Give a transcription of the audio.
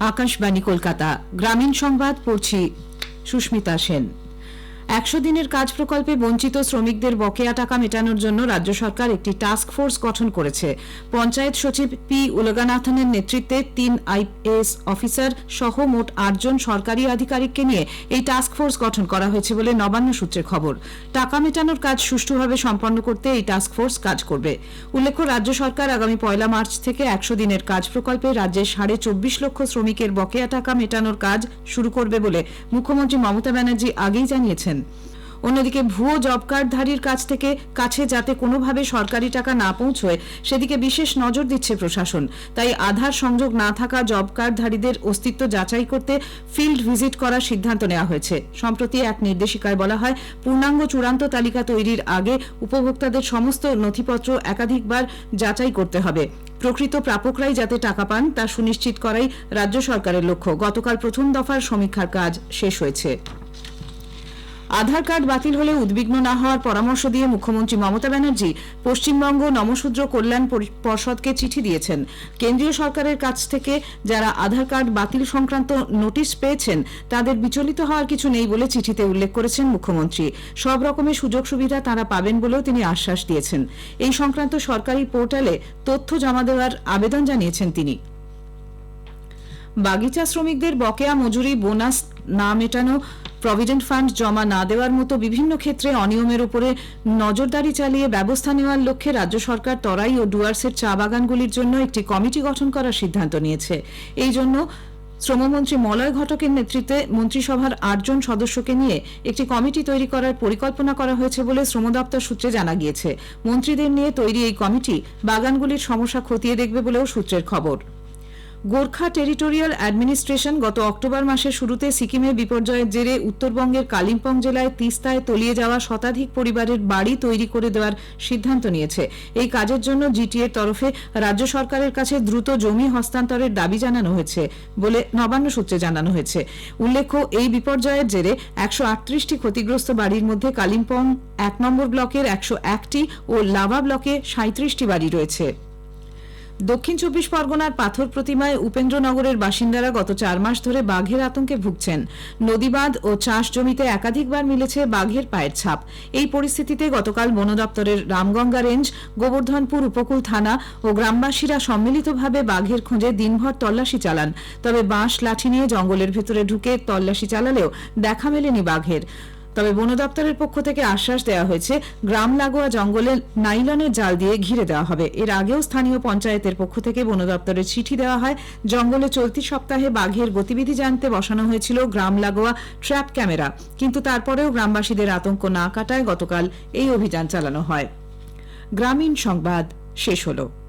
আকাশবাণী কলকাতা। গ্রামীণ সংবাদ পড়ছি সুস্মিতা সেন। একশো দিনের কাজ প্রকল্পে বঞ্চিত শ্রমিকদের বকেয়া টাকা মেটানোর জন্য রাজ্য সরকার একটি টাস্ক ফোর্স গঠন করেছে। পঞ্চায়েত সচিব পি উলগানাথনের নেতৃত্বে তিন আইএএস অফিসার সহ মোট আটজন সরকারি আধিকারিককে নিয়ে এই টাস্ক ফোর্স গঠন করা হয়েছে বলে নবান্ন সূত্রে খবর। টাকা মেটানোর কাজ সুষ্ঠুভাবে সম্পন্ন করতে এই টাস্ক ফোর্স কাজ করবে। উল্লেখ্য, রাজ্য সরকার আগামী পয়লা মার্চ থেকে একশো দিনের কাজ প্রকল্পে রাজ্যের সাড়ে চব্বিশ লক্ষ শ্রমিকের বকেয়া টাকা মেটানোর কাজ শুরু করবে বলে মুখ্যমন্ত্রী মমতা ব্যানার্জি আগেই জানিয়েছেন। অন্যদিকে ভুয়ো জব কার্ডধারীর কাছ থেকে কাছে যাতে কোনোভাবে সরকারি টাকা না পৌঁছয়, সেদিকে বিশেষ নজর দিচ্ছে প্রশাসন। তাই আধার সংযোগ না থাকা জব কার্ডধারীদের অস্তিত্ব যাচাই করতে ফিল্ড ভিজিট করার সিদ্ধান্ত নেওয়া হয়েছে। সম্প্রতি এক নির্দেশিকায় বলা হয়, পূর্ণাঙ্গ চূড়ান্ত তালিকা তৈরির আগে উপভোক্তাদের সমস্ত নথিপত্র একাধিকবার যাচাই করতে হবে। প্রকৃত প্রাপকরাই যাতে টাকা পান, তা সুনিশ্চিত করাই রাজ্য সরকারের লক্ষ্য। গতকাল প্রথম দফার সমীক্ষার কাজ শেষ হয়েছে। আধার কার্ড বাতিল হলে উদ্বিগ্ন না হওয়ার পরামর্শ দিয়ে মুখ্যমন্ত্রী মমতা ব্যানার্জি পশ্চিমবঙ্গ নমশূদ্র কল্যাণ পর্ষদকে চিঠি দিয়েছেন। কেন্দ্রীয় সরকারের কাছ থেকে যারা আধার কার্ড বাতিল সংক্রান্ত নোটিশ পেয়েছেন, তাদের বিচলিত হওয়ার কিছু নেই বলে চিঠিতে উল্লেখ করেছেন মুখ্যমন্ত্রী। সব রকমের সুযোগ সুবিধা তারা পাবেন বলেও তিনি আশ্বাস দিয়েছেন। এই সংক্রান্ত সরকারি পোর্টালে তথ্য জমা দেওয়ার আবেদন জানিয়েছেন তিনি। বাগিচা শ্রমিকদের বকেয়া মজুরি, বোনাস না মেটানো প্রভিডেন্ট ফান্ড জমা না দেওয়ার মতো বিভিন্ন ক্ষেত্রে অনিয়মের উপরে নজরদারি চালিয়ে ব্যবস্থা নেওয়ার লক্ষ্যে রাজ্য সরকার তরাই ও ডুয়ার্সের চা বাগানগুলির জন্য একটি কমিটি গঠন করার সিদ্ধান্ত নিয়েছে। এই জন্য শ্রমমন্ত্রী মলয় ঘটকের নেতৃত্বে মন্ত্রিসভার আটজন সদস্যকে নিয়ে একটি কমিটি তৈরি করার পরিকল্পনা করা হয়েছে বলে শ্রম দপ্তর সূত্রে জানা গিয়েছে। মন্ত্রীদের নিয়ে তৈরি এই কমিটি বাগানগুলির সমস্যা খতিয়ে দেখবে বলেও সূত্রের খবর। গোর্খা টেরিটোরিয়াল অ্যাডমিনিস্ট্রেশন গত অক্টোবর মাসের শুরুতে সিকিমে বিপর্যয়ের জেরে উত্তরবঙ্গের কালিম্পং জেলায় তিস্তায় তলিয়ে যাওয়া শতাধিক পরিবারের বাড়ি তৈরি করে দেওয়ার সিদ্ধান্ত নিয়েছে। এই কাজের জন্য জিটিএর তরফে রাজ্য সরকারের কাছে দ্রুত জমি হস্তান্তরের দাবি জানানো হয়েছে বলে নবান্ন সূত্রে জানানো হয়েছে। উল্লেখ্য, এই বিপর্যয়ের জেরে একশো আটত্রিশটি ক্ষতিগ্রস্ত বাড়ির মধ্যে কালিম্পং এক নম্বর ব্লকের একশো একটি ও লাভা ব্লকে সাঁত্রিশটি বাড়ি রয়েছে। দক্ষিণ চব্বিশ পরগনার পাথর প্রতিমায় উপেন্দ্রনগরের বাসিন্দারা গত চার মাস ধরে বাঘের আতঙ্কে ভুগছেন। নদীবাঁধ ও চাষ জমিতে একাধিকবার মিলেছে বাঘের পায়ের ছাপ। এই পরিস্থিতিতে গতকাল বন দপ্তরের রামগঙ্গা রেঞ্জ, গোবর্ধনপুর উপকূল থানা ও গ্রামবাসীরা সম্মিলিতভাবে বাঘের খোঁজে দিনভর তল্লাশি চালান। তবে বাঁশ, লাঠি নিয়ে জঙ্গলের ভেতরে ঢুকে তল্লাশি চালালেও দেখা মেলেনি বাঘের। তবে বন দপ্তরের পক্ষ থেকে আশ্বাস দেওয়া হয়েছে, গ্রাম লাগোয়া জঙ্গলে নাইলনের জাল দিয়ে ঘিরে দেওয়া হবে। এর আগেও স্থানীয় পঞ্চায়েতের পক্ষ থেকে বন দপ্তরের চিঠি দেওয়া হয়। জঙ্গলে চলতি সপ্তাহে বাঘের গতিবিধি জানতে বসানো হয়েছিল গ্রাম লাগোয়া ট্র্যাপ ক্যামেরা। কিন্তু তারপরেও গ্রামবাসীদের আতঙ্ক না কাটায় গতকাল এই অভিযান চালানো হয়। গ্রামীণ সংবাদ শেষ হলো।